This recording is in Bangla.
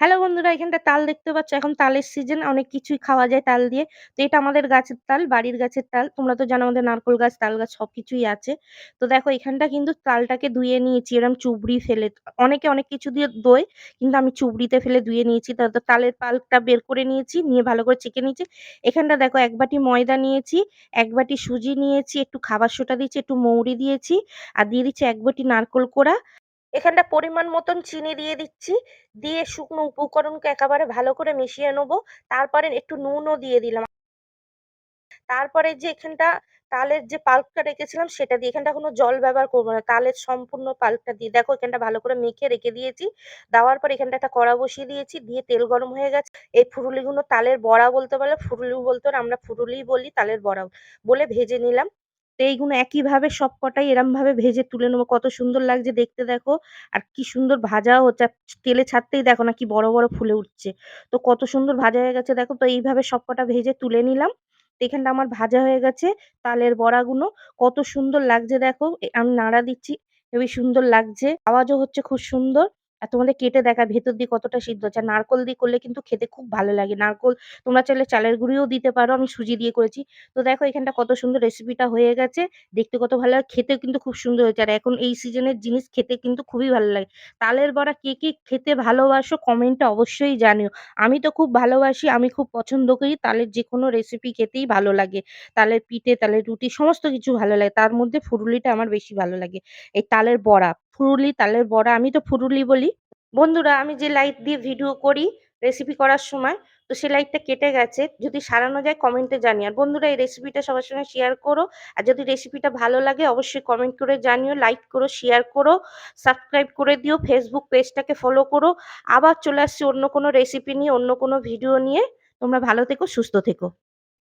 হ্যালো বন্ধুরা, এখানটা তাল দেখতে পাচ্ছ। এখন তালের সিজন অনেক কিছুই খাওয়া যায় তাল দিয়ে। তো এটা আমাদের গাছের তাল, বাড়ির গাছের তাল। তোমরা তো জানো আমাদের নারকোল গাছ, তাল গাছ সবকিছুই আছে। তো দেখো, এখানটা কিন্তু তালটাকে ধুয়ে নিয়েছি। এরকম চুবড়ি ফেলে, অনেকে অনেক কিছু দিয়ে দই কিন্তু আমি চুবড়িতে ফেলে ধুয়ে নিয়েছি। তো তালের পাল্পটা বের করে নিয়েছি, নিয়ে ভালো করে চেকে নিয়েছি। এখানটা দেখো, এক বাটি ময়দা নিয়েছি, এক বাটি সুজি নিয়েছি, একটু খাবার সোটা দিয়েছি, একটু মৌরি দিয়েছি, আর দিয়ে দিচ্ছি এক বাটি নারকোল কোড়া। এখানটা পরিমাণ মতন চিনি দিয়ে দিচ্ছি। দিয়ে শুকনো উপকরণকে একেবারে ভালো করে মিশিয়ে নেব। তারপরে একটু নুনও দিয়ে দিলাম। তারপরে যে এখানটা তালের যে পাল্পটা রেখেছিলাম, সেটা দিয়ে এখানটা কোনো জল ব্যবহার করব না। তালের সম্পূর্ণ পাল্পটা দিয়ে দেখো এখানটা ভালো করে মেখে রেখে দিয়েছি। দেওয়ার পর এখানটা একটা কড়া বসিয়ে দিয়েছি। দিয়ে তেল গরম হয়ে গেছে। এই ফুরুলিগুলো তালের বড়া বলতে পারলে ফুরুলি বলতে আমরা ফুরুলিই বলি তালের বড়া বলে ভেজে নিলাম। তো এইগুলো একইভাবে সব কটাই এরমভাবে ভেজে তুলে নেব। কত সুন্দর লাগছে দেখতে দেখো। আর কি সুন্দর ভাজাও হচ্ছে। তেলে ছাড়তেই দেখো না কি বড় বড় ফুলে উঠছে। তো কত সুন্দর ভাজা হয়ে গেছে দেখো। তো এইভাবে সব কটা ভেজে তুলে নিলাম। এখানটা আমার ভাজা হয়ে গেছে। তালের বড়াগুলো কত সুন্দর লাগছে দেখো। আমি নাড়া দিচ্ছি। হেবি সুন্দর লাগছে। আওয়াজও হচ্ছে খুব সুন্দর। আর তোমাদের কেটে দেখা, ভেতর দিয়ে কতটা সিদ্ধ হচ্ছে। নারকল দিয়ে করলে কিন্তু খেতে খুব ভালো লাগে। নারকল তোমরা চাইলে চালের গুঁড়িও দিতে পারো, আমি সুজি দিয়ে করেছি। তো দেখো এখানটা কত সুন্দর রেসিপিটা হয়ে গেছে। দেখতে কত ভালো লাগে খেতেও কিন্তু খুব সুন্দর হয়েছে। আর এখন এই সিজনের জিনিস খেতে কিন্তু খুবই ভালো লাগে। তালের বড়া কে কে খেতে ভালোবাসো কমেন্টে অবশ্যই জানিও। আমি তো খুব ভালোবাসি, আমি খুব পছন্দ করি তালের যে কোনো রেসিপি খেতেই ভালো লাগে। তালের পিঠে, তালের রুটি, সমস্ত কিছু ভালো লাগে। তার মধ্যে ফুরুলিটা আমার বেশি ভালো লাগে। এই তালের বড়া। ফুরুলি তালের বড়া, আমি তো ফুরুলি বলি। বন্ধুরা, আমি যে লাইট দিয়ে ভিডিও করি রেসিপি করার সময়, তো সে লাইটটা কেটে গেছে। যদি সারানো যায় কমেন্টে জানিও। আর বন্ধুরা, এই রেসিপিটা সবার সঙ্গে শেয়ার করো। আর যদি রেসিপিটা ভালো লাগে, অবশ্যই কমেন্ট করে জানিও লাইক করো শেয়ার করো সাবস্ক্রাইব করে দিও ফেসবুক পেজটাকে ফলো করো। আবার চলে আসছি অন্য কোনো রেসিপি নিয়ে, অন্য কোনো ভিডিও নিয়ে। তোমরা ভালো থেকো, সুস্থ থেকো।